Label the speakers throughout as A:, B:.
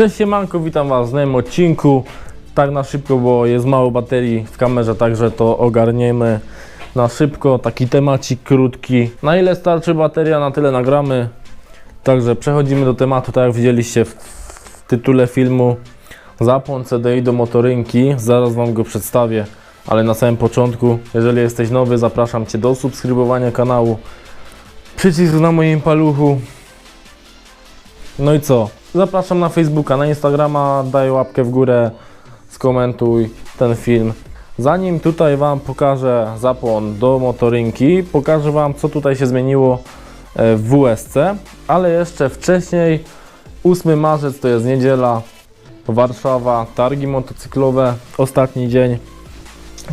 A: Cześć siemanko, witam was w nowym odcinku. Tak na szybko, bo jest mało baterii w kamerze, także to ogarniemy na szybko. Taki temacik krótki. Na ile starczy bateria, na tyle nagramy. Także przechodzimy do tematu, tak jak widzieliście w, w tytule filmu. Zapłon CDI do motorynki, zaraz wam go przedstawię. Ale na samym początku, jeżeli jesteś nowy, zapraszam Cię do subskrybowania kanału. Przycisk na moim paluchu, no i co? Zapraszam na Facebooka, na Instagrama, daj łapkę w górę, skomentuj ten film. Zanim tutaj Wam pokażę zapłon do motorynki, pokażę Wam co tutaj się zmieniło e, w WSC, ale jeszcze wcześniej, 8 marzec to jest niedziela, Warszawa, targi motocyklowe, ostatni dzień.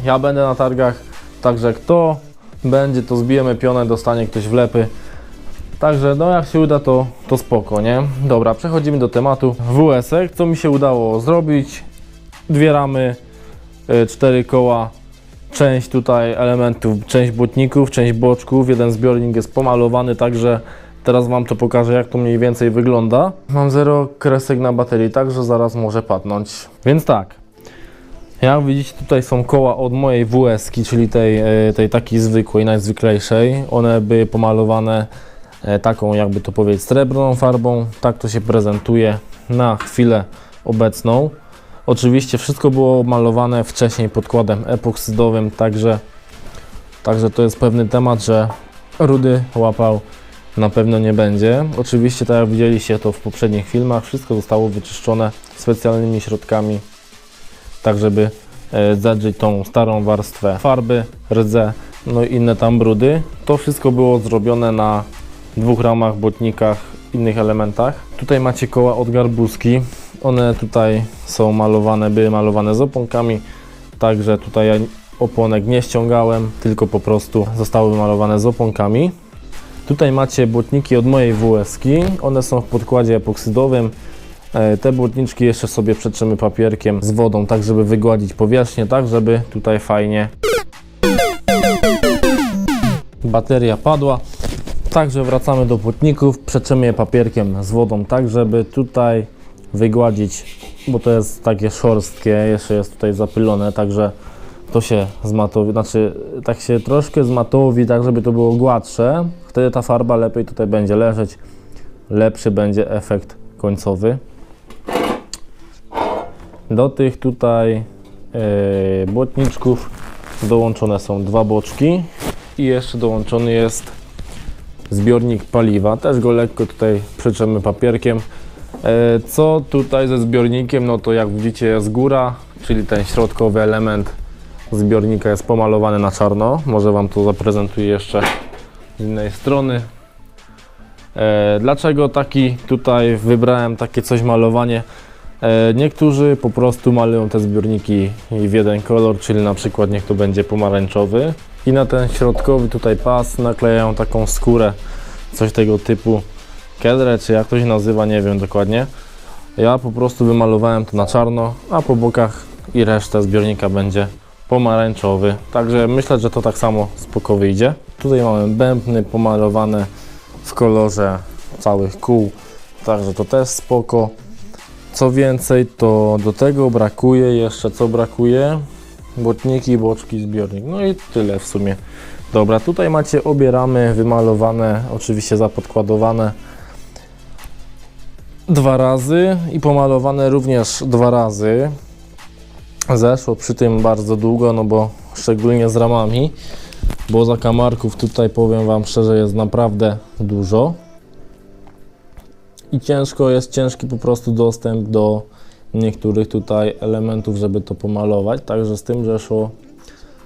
A: Ja będę na targach, także kto będzie, to zbijemy pionę, dostanie ktoś wlepy. Także no jak się uda to, to spoko, nie? Dobra, przechodzimy do tematu. WS-ek, co mi się udało zrobić? Dwie ramy, y, cztery koła, część tutaj elementów, część błotników, część boczków, jeden zbiornik jest pomalowany, także teraz Wam to pokażę jak to mniej więcej wygląda. Mam zero kresek na baterii, także zaraz może padnąć. Więc tak, jak widzicie tutaj są koła od mojej WS-ki, czyli tej, y, tej takiej zwykłej, najzwyklejszej. One były pomalowane taką jakby to powiedzieć srebrną farbą. Tak to się prezentuje na chwilę obecną. Oczywiście wszystko było malowane wcześniej podkładem epoksydowym, także, także to jest pewny temat, że rudy łapał na pewno nie będzie. Oczywiście tak jak widzieliście to w poprzednich filmach, wszystko zostało wyczyszczone specjalnymi środkami, tak żeby e, zadrzeć tą starą warstwę farby, rdze, no i inne tam brudy. To wszystko było zrobione na dwóch ramach, błotnikach, innych elementach. Tutaj macie koła od garbuski. One tutaj są malowane, były malowane z oponkami, także tutaj ja oponek nie ściągałem, tylko po prostu zostały malowane z oponkami. Tutaj macie błotniki od mojej WS-ki. One są w podkładzie epoksydowym. E, Te błotniczki jeszcze sobie przetrzemy papierkiem z wodą, tak żeby wygładzić powierzchnię, tak żeby tutaj fajnie bateria padła. Także wracamy do płotników, przetrzemy je papierkiem z wodą, tak żeby tutaj wygładzić, bo to jest takie szorstkie, jeszcze jest tutaj zapylone, także to się zmatowi, znaczy tak się troszkę zmatowi, tak żeby to było gładsze. Wtedy ta farba lepiej tutaj będzie leżeć, lepszy będzie efekt końcowy. Do tych tutaj yy, błotniczków dołączone są dwa boczki i jeszcze dołączony jest zbiornik paliwa. Też go lekko tutaj przetrzemy papierkiem. E, Co tutaj ze zbiornikiem? No to jak widzicie jest góra, czyli ten środkowy element zbiornika jest pomalowany na czarno. Może Wam to zaprezentuję jeszcze z innej strony. E, Dlaczego taki tutaj wybrałem takie coś malowanie? E, Niektórzy po prostu malują te zbiorniki w jeden kolor, czyli na przykład niech to będzie pomarańczowy i na ten środkowy tutaj pas naklejają taką skórę, coś tego typu kedrę, czy jak to się nazywa, nie wiem dokładnie. Ja po prostu wymalowałem to na czarno, a po bokach i resztę zbiornika będzie pomarańczowy. Także myślę, że to tak samo spoko wyjdzie. Tutaj mamy bębny pomalowane w kolorze całych kół, także to też spoko. Co więcej, to do tego brakuje jeszcze, co brakuje? Błotniki, boczki, zbiornik. No i tyle w sumie. Dobra, tutaj macie obie ramy wymalowane, oczywiście zapodkładowane dwa razy i pomalowane również dwa razy. Zeszło przy tym bardzo długo, no bo szczególnie z ramami, bo zakamarków tutaj powiem Wam szczerze jest naprawdę dużo. I ciężko jest, ciężki po prostu dostęp do niektórych tutaj elementów, żeby to pomalować. Także z tym zeszło,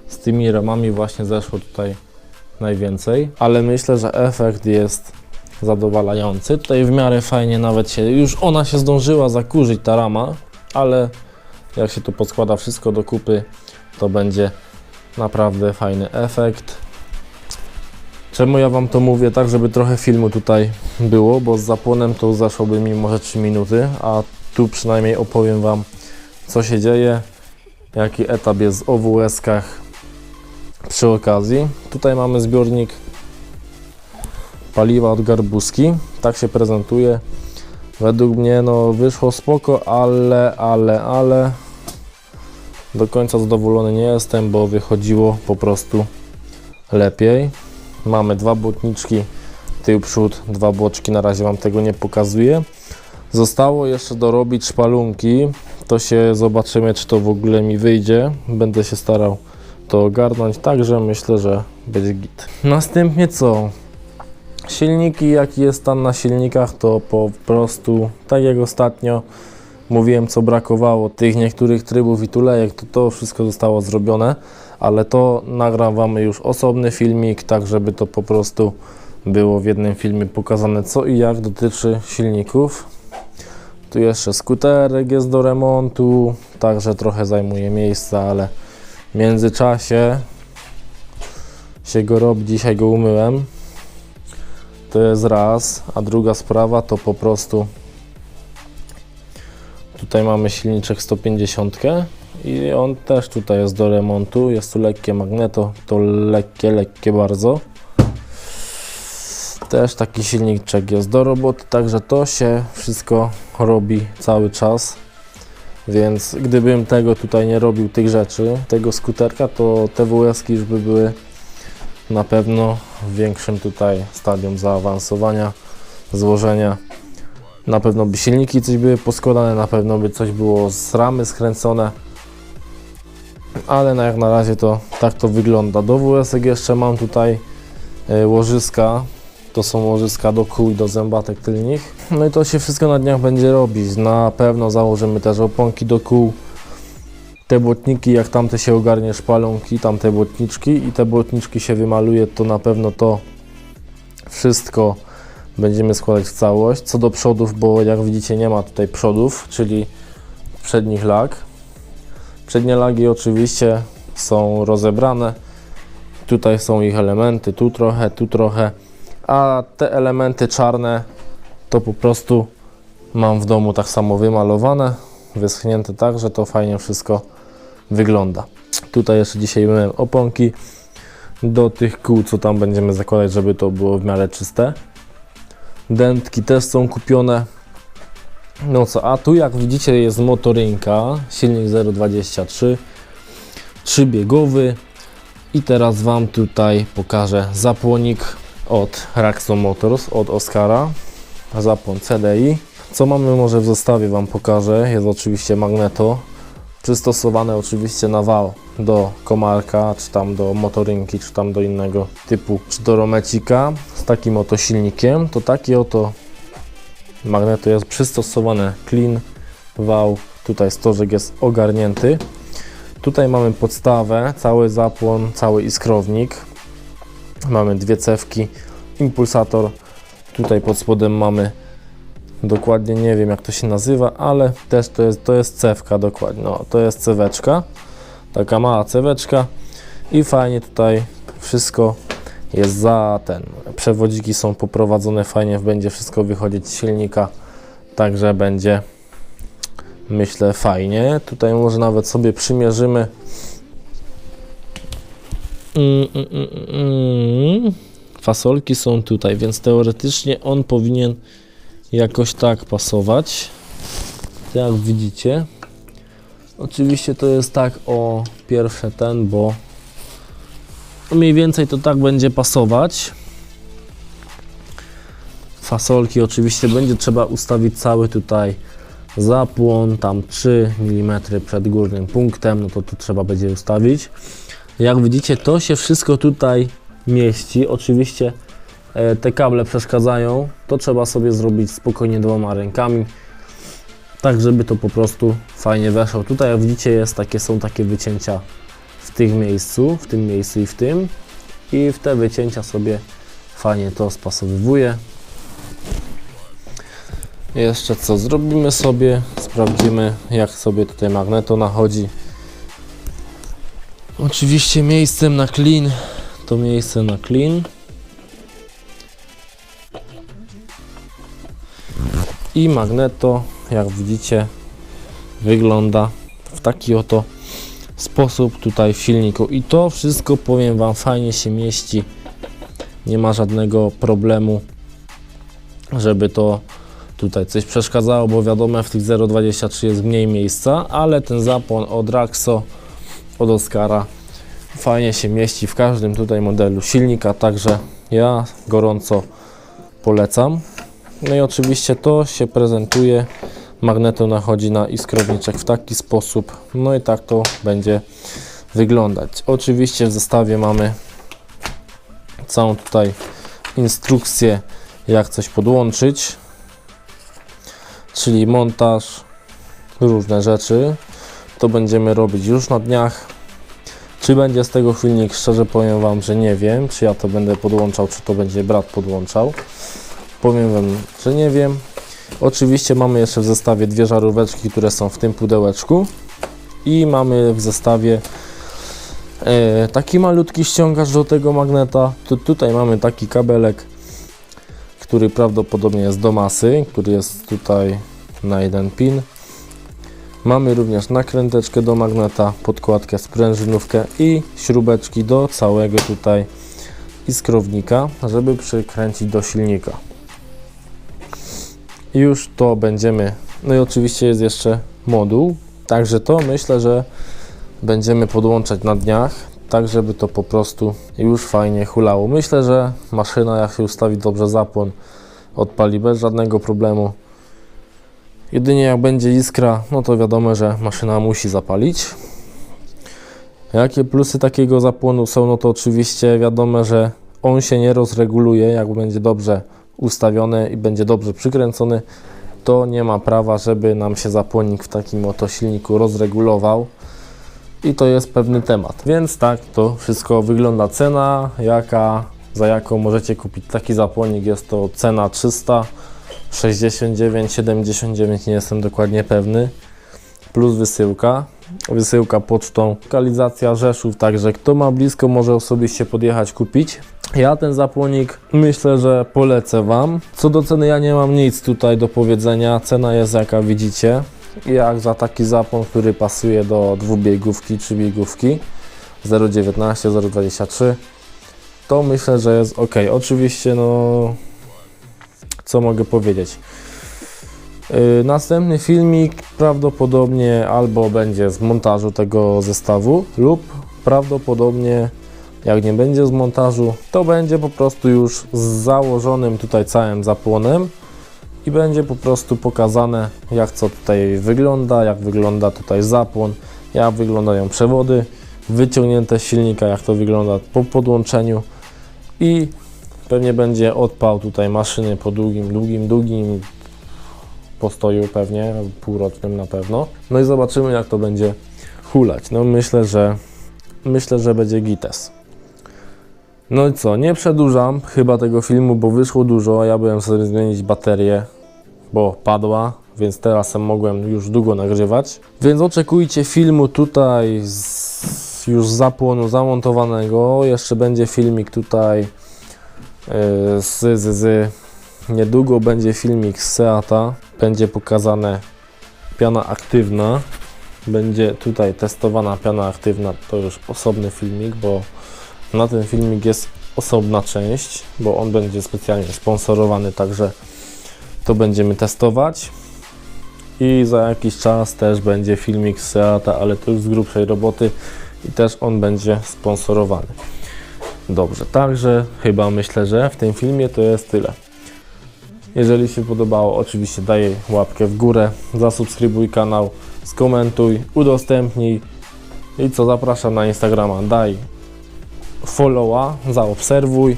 A: z tymi ramami właśnie zeszło tutaj najwięcej. Ale myślę, że efekt jest zadowalający. Tutaj w miarę fajnie nawet się, już ona się zdążyła zakurzyć ta rama, ale jak się to poskłada wszystko do kupy, to będzie naprawdę fajny efekt. Czemu ja Wam to mówię? Tak, żeby trochę filmu tutaj było, bo z zapłonem to zaszłoby mi może 3 minuty, a tu przynajmniej opowiem Wam, co się dzieje, jaki etap jest w OWS-kach przy okazji. Tutaj mamy zbiornik paliwa od garbuski. Tak się prezentuje. Według mnie no wyszło spoko, ale, ale, ale do końca zadowolony nie jestem, bo wychodziło po prostu lepiej. Mamy dwa błotniczki, tył, przód, dwa boczki, na razie Wam tego nie pokazuję. Zostało jeszcze dorobić szpalunki, to się zobaczymy, czy to w ogóle mi wyjdzie. Będę się starał to ogarnąć, także myślę, że będzie git. Następnie co? Silniki, jaki jest stan na silnikach, to po prostu, tak jak ostatnio mówiłem, co brakowało tych niektórych trybów i tulejek, to to wszystko zostało zrobione, ale to nagram Wam już osobny filmik, tak żeby to po prostu było w jednym filmie pokazane co i jak dotyczy silników. Tu jeszcze skuterek jest do remontu, także trochę zajmuje miejsca, ale w międzyczasie się go robi, dzisiaj go umyłem. To jest raz, a druga sprawa to po prostu tutaj mamy silniczek 150 i on też tutaj jest do remontu. Jest tu lekkie magneto, to lekkie, lekkie bardzo. Też taki silniczek jest do roboty, także to się wszystko robi cały czas. Więc gdybym tego tutaj nie robił, tych rzeczy, tego skuterka, to te WS-ki już by były na pewno w większym tutaj stadium zaawansowania, złożenia. Na pewno by silniki coś były poskładane, na pewno by coś było z ramy skręcone. Ale na jak na razie to tak to wygląda. Do WS jeszcze mam tutaj e, łożyska. To są łożyska do kół i do zębatek tylnych. No i to się wszystko na dniach będzie robić. Na pewno założymy też oponki do kół. Te błotniki, jak tamte się ogarnie szpalonki, tamte błotniczki i te błotniczki się wymaluje, to na pewno to wszystko będziemy składać w całość. Co do przodów, bo jak widzicie nie ma tutaj przodów, czyli przednich lag. Przednie lagi oczywiście są rozebrane. Tutaj są ich elementy, tu trochę, tu trochę. A te elementy czarne to po prostu mam w domu tak samo wymalowane, wyschnięte tak, że to fajnie wszystko wygląda. Tutaj jeszcze dzisiaj myłem oponki do tych kół, co tam będziemy zakładać, żeby to było w miarę czyste. Dętki też są kupione. No co, a tu jak widzicie jest motorynka, silnik 023, trzybiegowy. I teraz Wam tutaj pokażę zapłonik od Raxo Motors, od Oscara, zapłon CDI. Co mamy może w zestawie Wam pokażę, jest oczywiście magneto, przystosowane oczywiście na wał do komarka, czy tam do motorynki, czy tam do innego typu, czy do romecika z takim oto silnikiem, to taki oto magneto jest przystosowane clean, wał, tutaj stożek jest ogarnięty. Tutaj mamy podstawę, cały zapłon, cały iskrownik. Mamy dwie cewki, impulsator. Tutaj pod spodem mamy dokładnie nie wiem jak to się nazywa, ale też to jest, to jest cewka dokładnie. No, to jest ceweczka, taka mała ceweczka i fajnie tutaj wszystko jest za ten. Przewodziki są poprowadzone fajnie, będzie wszystko wychodzić z silnika, także będzie myślę fajnie. Tutaj może nawet sobie przymierzymy. Mm, mm, mm. Fasolki są tutaj, więc teoretycznie on powinien jakoś tak pasować. Jak widzicie. Oczywiście to jest tak o pierwsze ten, bo mniej więcej to tak będzie pasować. Fasolki oczywiście będzie trzeba ustawić cały tutaj zapłon, tam 3 mm przed górnym punktem, no to tu trzeba będzie ustawić. Jak widzicie to się wszystko tutaj mieści. Oczywiście e, te kable przeszkadzają, to trzeba sobie zrobić spokojnie dwoma rękami, tak żeby to po prostu fajnie weszło. Tutaj jak widzicie jest takie, są takie wycięcia w tych miejscu, w tym miejscu i w tym i w te wycięcia sobie fajnie to spasowywuje. Jeszcze co zrobimy sobie, sprawdzimy jak sobie tutaj magneto nachodzi. Oczywiście miejscem na clean to miejsce na clean. I magneto, jak widzicie, wygląda w taki oto sposób tutaj w silniku. I to wszystko, powiem Wam, fajnie się mieści. Nie ma żadnego problemu, żeby to tutaj coś przeszkadzało, bo wiadomo w tych 0.23 jest mniej miejsca, ale ten zapłon od Raxo, od Oscara fajnie się mieści w każdym tutaj modelu silnika, także ja gorąco polecam. No i oczywiście to się prezentuje, magneto nachodzi na iskrowniczek w taki sposób, no i tak to będzie wyglądać. Oczywiście w zestawie mamy całą tutaj instrukcję jak coś podłączyć, czyli montaż, różne rzeczy. To będziemy robić już na dniach. Czy będzie z tego filmik? Szczerze powiem Wam, że nie wiem, czy ja to będę podłączał, czy to będzie brat podłączał. Powiem Wam, że nie wiem. Oczywiście mamy jeszcze w zestawie dwie żaróweczki, które są w tym pudełeczku i mamy w zestawie e, taki malutki ściągacz do tego magneta. Tu, tutaj mamy taki kabelek, który prawdopodobnie jest do masy, który jest tutaj na jeden pin. Mamy również nakręteczkę do magneta, podkładkę, sprężynówkę i śrubeczki do całego tutaj iskrownika, żeby przykręcić do silnika. Już to będziemy, no i oczywiście jest jeszcze moduł, także to myślę, że będziemy podłączać na dniach, tak żeby to po prostu już fajnie hulało. Myślę, że maszyna jak się ustawi dobrze zapłon, odpali bez żadnego problemu. Jedynie jak będzie iskra, no to wiadomo, że maszyna musi zapalić. Jakie plusy takiego zapłonu są? No to oczywiście wiadomo, że on się nie rozreguluje, jak będzie dobrze ustawiony i będzie dobrze przykręcony, to nie ma prawa, żeby nam się zapłonik w takim oto silniku rozregulował. I to jest pewny temat. Więc tak to wszystko wygląda. Cena, jaka, za jaką możecie kupić taki zapłonik, jest to cena 300 69, 79, nie jestem dokładnie pewny, plus wysyłka. Wysyłka pocztą, lokalizacja Rzeszów, także kto ma blisko, może osobiście podjechać kupić. Ja ten zapłonik myślę, że polecę Wam. Co do ceny, ja nie mam nic tutaj do powiedzenia. Cena jest jaka widzicie. Jak za taki zapłon, który pasuje do dwubiegówki, trzybiegówki 0,19, 0,23 to myślę, że jest ok. Oczywiście, no co mogę powiedzieć. Yy, następny filmik prawdopodobnie albo będzie z montażu tego zestawu, lub prawdopodobnie jak nie będzie z montażu, to będzie po prostu już z założonym tutaj całym zapłonem i będzie po prostu pokazane jak co tutaj wygląda, jak wygląda tutaj zapłon, jak wyglądają przewody, wyciągnięte z silnika, jak to wygląda po podłączeniu i Pewnie będzie odpał tutaj maszyny po długim, długim, długim postoju pewnie, półrocznym na pewno. No i zobaczymy jak to będzie hulać. No myślę, że myślę, że będzie gites. No i co, nie przedłużam chyba tego filmu, bo wyszło dużo. Ja byłem sobie zmienić baterię, bo padła, więc teraz mogłem już długo nagrywać. Więc oczekujcie filmu tutaj z już zapłonu zamontowanego. Jeszcze będzie filmik tutaj z, z, z niedługo będzie filmik z Seata, będzie pokazane piana aktywna, będzie tutaj testowana piana aktywna, to już osobny filmik, bo na ten filmik jest osobna część, bo on będzie specjalnie sponsorowany, także to będziemy testować. I za jakiś czas też będzie filmik z Seata, ale to już z grubszej roboty i też on będzie sponsorowany. Dobrze, także chyba myślę, że w tym filmie to jest tyle. Jeżeli się podobało, oczywiście daj łapkę w górę, zasubskrybuj kanał, skomentuj, udostępnij i co zapraszam na Instagrama, daj followa, zaobserwuj,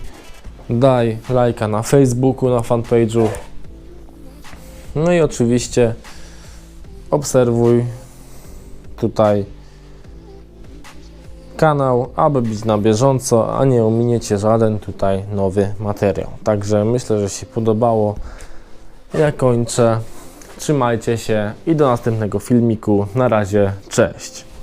A: daj lajka na Facebooku, na fanpage'u. No i oczywiście obserwuj tutaj kanał, aby być na bieżąco, a nie ominiecie żaden tutaj nowy materiał. Także myślę, że się podobało. Ja kończę. Trzymajcie się i do następnego filmiku. Na razie, cześć.